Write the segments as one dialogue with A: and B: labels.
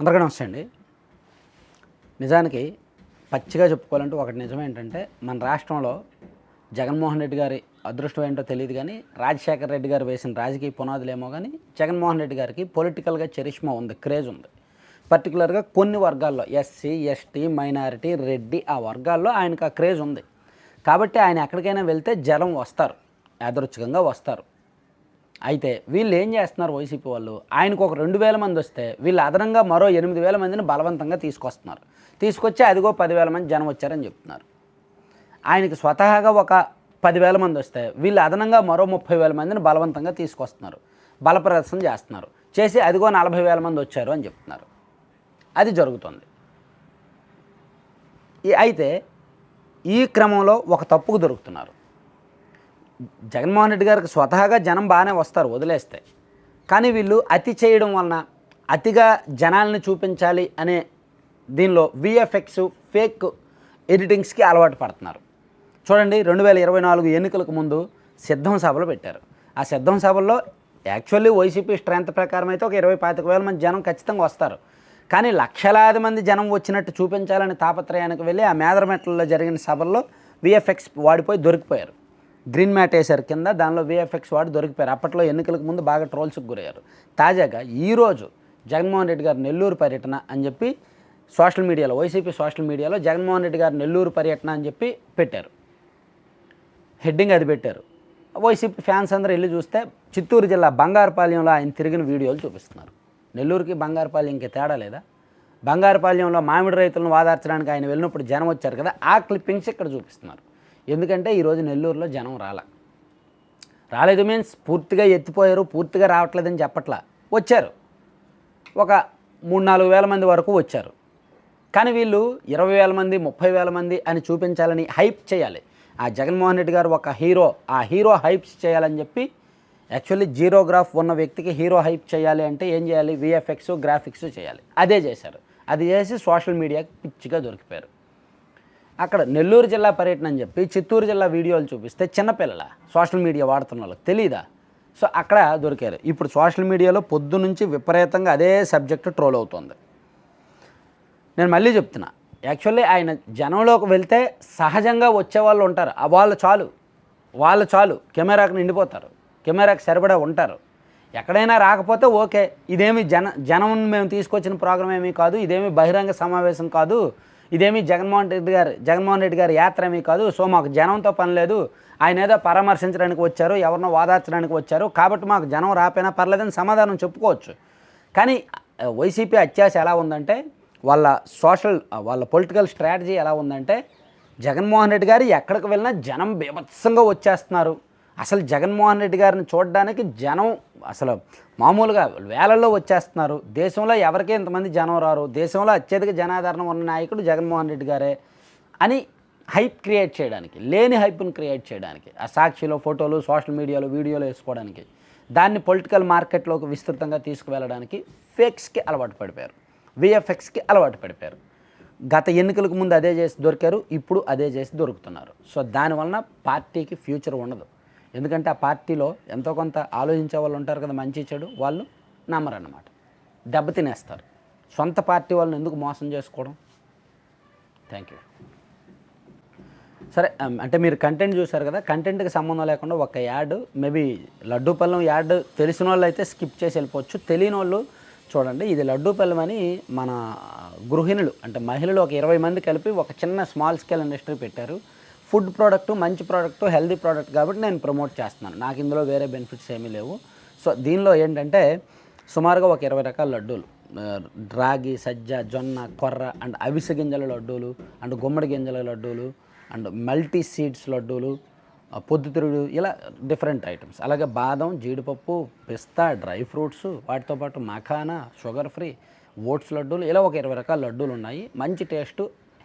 A: అందరికీ నమస్తే అండి. నిజానికి పచ్చిగా చెప్పుకోవాలంటే ఒకటి నిజం ఏంటంటే మన రాష్ట్రంలో జగన్మోహన్ రెడ్డి గారి అదృష్టం ఏంటో తెలియదు కానీ రాజశేఖర రెడ్డి గారు వేసిన రాజకీయ పునాదులేమో కానీ జగన్మోహన్ రెడ్డి గారికి పొలిటికల్గా చరిష్మా ఉంది క్రేజ్ ఉంది. పర్టికులర్గా కొన్ని వర్గాల్లో ఎస్సీ ఎస్టీ మైనారిటీ రెడ్డి ఆ వర్గాల్లో ఆయనకు ఆ క్రేజ్ ఉంది. కాబట్టి ఆయన ఎక్కడికైనా వెళ్తే జనం వస్తారు యాదృచ్ఛికంగా వస్తారు. అయితే వీళ్ళు ఏం చేస్తున్నారు వైసీపీ వాళ్ళు? ఆయనకు ఒక రెండు వేల మంది వస్తే వీళ్ళు అదనంగా మరో ఎనిమిది వేల మందిని బలవంతంగా తీసుకొస్తున్నారు. తీసుకొచ్చి అదిగో పదివేల మంది జనం వచ్చారని చెప్తున్నారు. ఆయనకి స్వతహాగా ఒక పదివేల మంది వస్తే వీళ్ళు అదనంగా మరో ముప్పై వేల మందిని బలవంతంగా తీసుకొస్తున్నారు. బల ప్రదర్శన చేస్తున్నారు. చేసి అదిగో నలభై వేల మంది వచ్చారు అని చెప్తున్నారు. అది జరుగుతుంది. అయితే ఈ క్రమంలో ఒక తప్పుకు దొరుకుతున్నారు. జగన్మోహన్ రెడ్డి గారికి స్వతహాగా జనం బాగానే వస్తారు వదిలేస్తే. కానీ వీళ్ళు అతి చేయడం వలన అతిగా జనాల్ని చూపించాలి అనే దీనిలో విఎఫ్ఎక్స్ ఫేక్ ఎడిటింగ్స్కి అలవాటు పడుతున్నారు. చూడండి రెండు వేల ఇరవై నాలుగు ఎన్నికలకు ముందు సిద్ధం సభలు పెట్టారు. ఆ సిద్ధం సభల్లో యాక్చువల్లీ వైసీపీ స్ట్రెంత్ ప్రకారం అయితే ఒక ఇరవై పాతిక వేల మంది జనం ఖచ్చితంగా వస్తారు. కానీ లక్షలాది మంది జనం వచ్చినట్టు చూపించాలని తాపత్రయానికి వెళ్ళి ఆ మేదరమెట్లలో జరిగిన సభల్లో విఎఫ్ఎక్స్ వాడిపోయి దొరికిపోయారు. గ్రీన్ మ్యాట్ వేశారు కింద దానిలో విఎఫ్ఎక్స్ వాడు దొరికిపోయారు. అప్పట్లో ఎన్నికలకు ముందు బాగా ట్రోల్స్కి గురయ్యారు. తాజాగా ఈరోజు జగన్మోహన్ రెడ్డి గారు నెల్లూరు పర్యటన అని చెప్పి సోషల్ మీడియాలో వైసీపీ సోషల్ మీడియాలో జగన్మోహన్ రెడ్డి గారు నెల్లూరు పర్యటన అని చెప్పి పెట్టారు. హెడ్డింగ్ అది పెట్టారు. వైసీపీ ఫ్యాన్స్ అందరూ వెళ్ళి చూస్తే చిత్తూరు జిల్లా బంగారుపాలెంలో ఆయన తిరిగిన వీడియోలు చూపిస్తున్నారు. నెల్లూరుకి బంగారుపాలెంకి తేడా లేదా? బంగారుపాలెంలో మామిడి రైతులను వాదార్చడానికి ఆయన వెళ్ళినప్పుడు జనం వచ్చారు కదా ఆ క్లిప్పింగ్స్ ఇక్కడ చూపిస్తున్నారు. ఎందుకంటే ఈరోజు నెల్లూరులో జనం రాల. రాలేదు మీన్స్ పూర్తిగా ఎత్తిపోయారు పూర్తిగా రావట్లేదని చెప్పట్లా. వచ్చారు. ఒక మూడు నాలుగు వేల మంది వరకు వచ్చారు. కానీ వీళ్ళు ఇరవై వేల మంది ముప్పై వేల మంది అని చూపించాలని హైప్ చేయాలి. ఆ జగన్మోహన్ రెడ్డి గారు ఒక హీరో ఆ హీరో హైప్స్ చేయాలని చెప్పి యాక్చువల్లీ జీరోగ్రాఫ్ ఉన్న వ్యక్తికి హీరో హైప్ చేయాలి అంటే ఏం చేయాలి? విఎఫ్ఎక్స్ గ్రాఫిక్స్ చేయాలి. అదే చేశారు. అది చేసి సోషల్ మీడియాకి పిచ్చిగా దొరికిపోయారు. అక్కడ నెల్లూరు జిల్లా పర్యటన అని చెప్పి చిత్తూరు జిల్లా వీడియోలు చూపిస్తే చిన్నపిల్లల సోషల్ మీడియా వాడుతున్న వాళ్ళకి తెలీదా? సో అక్కడ దొరికారు. ఇప్పుడు సోషల్ మీడియాలో పొద్దు నుంచి విపరీతంగా అదే సబ్జెక్టు ట్రోల్ అవుతుంది. నేను మళ్ళీ చెప్తున్నా యాక్చువల్లీ ఆయన జనంలోకి వెళ్తే సహజంగా వచ్చే వాళ్ళు ఉంటారు. ఆ వాళ్ళు చాలు. వాళ్ళు చాలు. కెమెరాకు నిండిపోతారు. కెమెరాకి సరిపడా ఉంటారు. ఎక్కడైనా రాకపోతే ఓకే. ఇదేమి జన జనం మేము తీసుకొచ్చిన ప్రోగ్రామ్ ఏమీ కాదు. ఇదేమి బహిరంగ సమావేశం కాదు. ఇదేమి జగన్మోహన్ రెడ్డి గారు జగన్మోహన్ రెడ్డి గారి యాత్ర ఏమీ కాదు. సో మాకు జనంతో పని లేదు. ఆయన ఏదో పరామర్శించడానికి వచ్చారు ఎవరినో వాదార్చడానికి వచ్చారు. కాబట్టి మాకు జనం రాపోయినా పర్లేదని సమాధానం చెప్పుకోవచ్చు. కానీ వైసీపీ అత్యాశ ఎలా ఉందంటే వాళ్ళ సోషల్ వాళ్ళ పొలిటికల్ స్ట్రాటజీ ఎలా ఉందంటే జగన్మోహన్ రెడ్డి గారు ఎక్కడికి వెళ్ళినా జనం బీభత్సంగా వచ్చేస్తున్నారు. అసలు జగన్మోహన్ రెడ్డి గారిని చూడడానికి జనం అసలు మామూలుగా వేలల్లో వచ్చేస్తున్నారు. దేశంలో ఎవరికే ఇంతమంది జనం రారు. దేశంలో అత్యధిక జనాదరణ ఉన్న నాయకుడు జగన్మోహన్ రెడ్డి గారే అని హైప్ క్రియేట్ చేయడానికి లేని హైప్ను క్రియేట్ చేయడానికి ఆ సాక్షిలో ఫోటోలు సోషల్ మీడియాలో వీడియోలు వేసుకోవడానికి దాన్ని పొలిటికల్ మార్కెట్లోకి విస్తృతంగా తీసుకువెళ్ళడానికి ఫేక్స్కి అలవాటు పడిపోయారు. విఎఫ్ఎక్స్కి అలవాటు పడిపోయారు. గత ఎన్నికలకు ముందు అదే చేసి దొరికారు. ఇప్పుడు అదే చేసి దొరుకుతున్నారు. సో దానివలన పార్టీకి ఫ్యూచర్ ఉండదు. ఎందుకంటే ఆ పార్టీలో ఎంతో కొంత ఆలోచించే వాళ్ళు ఉంటారు కదా మంచి చెడు వాళ్ళు నమ్మరన్నమాట. దెబ్బతినేస్తారు సొంత పార్టీ వాళ్ళని ఎందుకు మోసం చేసుకోవడం? థ్యాంక్ యూ సరే అంటే మీరు కంటెంట్ చూశారు కదా కంటెంట్కి సంబంధం లేకుండా ఒక యాడ్ మేబీ లడ్డూపల్లం యాడ్ తెలిసిన వాళ్ళు అయితే స్కిప్ చేసి వెళ్ళిపోవచ్చు. తెలియని వాళ్ళు చూడండి ఇది లడ్డూపల్లం అని మన గృహిణులు అంటే మహిళలు ఒక ఇరవై మంది కలిపి ఒక చిన్న స్మాల్ స్కేల్ ఇండస్ట్రీ పెట్టారు. ఫుడ్ ప్రోడక్ట్ మంచి ప్రోడక్ట్ హెల్దీ ప్రోడక్ట్ కాబట్టి నేను ప్రమోట్ చేస్తున్నాను. నాకు ఇందులో వేరే బెనిఫిట్స్ ఏమీ లేవు. సో దీనిలో ఏంటంటే సుమారుగా ఒక ఇరవై రకాల లడ్డూలు. రాగి సజ్జ జొన్న కొర్ర అండ్ అవిసె గింజల లడ్డూలు అండ్ గుమ్మడి గింజల లడ్డూలు అండ్ మల్టీ సీడ్స్ లడ్డూలు పొద్దుతిరుగుడు ఇలా డిఫరెంట్ ఐటమ్స్. అలాగే బాదం జీడిపప్పు పిస్తా డ్రై ఫ్రూట్స్ వాటితో పాటు మఖానా షుగర్ ఫ్రీ ఓట్స్ లడ్డూలు ఇలా ఒక ఇరవై రకాల లడ్డూలు ఉన్నాయి. మంచి టేస్ట్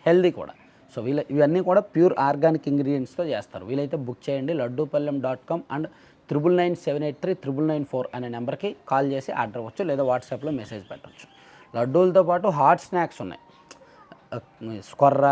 A: హెల్దీ కూడా. సో వీళ్ళ ఇవన్నీ కూడా ప్యూర్ ఆర్గానిక్ ఇంగ్రీడియంట్స్తో చేస్తారు. వీలైతే బుక్ చేయండి. Laddupallem dot com and triple nine seven eight three triple nine four అనే నెంబర్కి కాల్ చేసి ఆర్డర్ ఇవ్వచ్చు లేదా వాట్సాప్లో మెసేజ్ పెట్టవచ్చు లడ్డూలతో పాటు హాట్ స్నాక్స్ ఉన్నాయి. కొర్ర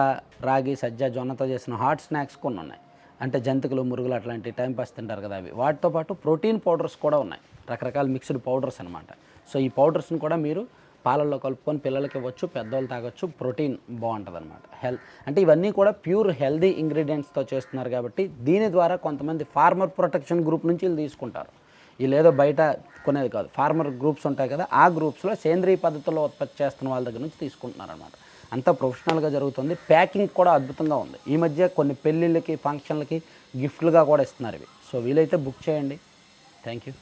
A: రాగి సజ్జ జొన్నతో చేసిన హాట్ స్నాక్స్ కొన్ని ఉన్నాయి. అంటే జంతికలు మురుగులు అట్లాంటి టైంపాస్ తింటారు కదా అవి. వాటితో పాటు ప్రోటీన్ పౌడర్స్ కూడా ఉన్నాయి. రకరకాల మిక్స్డ్ పౌడర్స్ అనమాట సో ఈ పౌడర్స్ని కూడా మీరు పాలల్లో కలుపుకొని పిల్లలకి ఇవ్వచ్చు పెద్దవాళ్ళు తాగొచ్చు ప్రోటీన్ బాగుంటుంది అనమాట హెల్త్ అంటే ఇవన్నీ కూడా ప్యూర్ హెల్దీ ఇంగ్రీడియంట్స్తో చేస్తున్నారు కాబట్టి దీని ద్వారా కొంతమంది ఫార్మర్ ప్రొటెక్షన్ గ్రూప్ నుంచి వీళ్ళు తీసుకుంటారు. వీళ్ళు ఏదో బయట కొనేది కాదు. ఫార్మర్ గ్రూప్స్ ఉంటాయి కదా ఆ గ్రూప్స్లో సేంద్రియ పద్ధతిలో ఉత్పత్తి చేస్తున్న వాళ్ళ దగ్గర నుంచి తీసుకుంటున్నారు అనమాట అంతా ప్రొఫెషనల్గా జరుగుతుంది. ప్యాకింగ్ కూడా అద్భుతంగా ఉంది. ఈ మధ్య కొన్ని పెళ్ళిళ్ళకి ఫంక్షన్లకి గిఫ్ట్లుగా కూడా ఇస్తున్నారు ఇవి. సో వీలైతే బుక్ చేయండి. Thank you.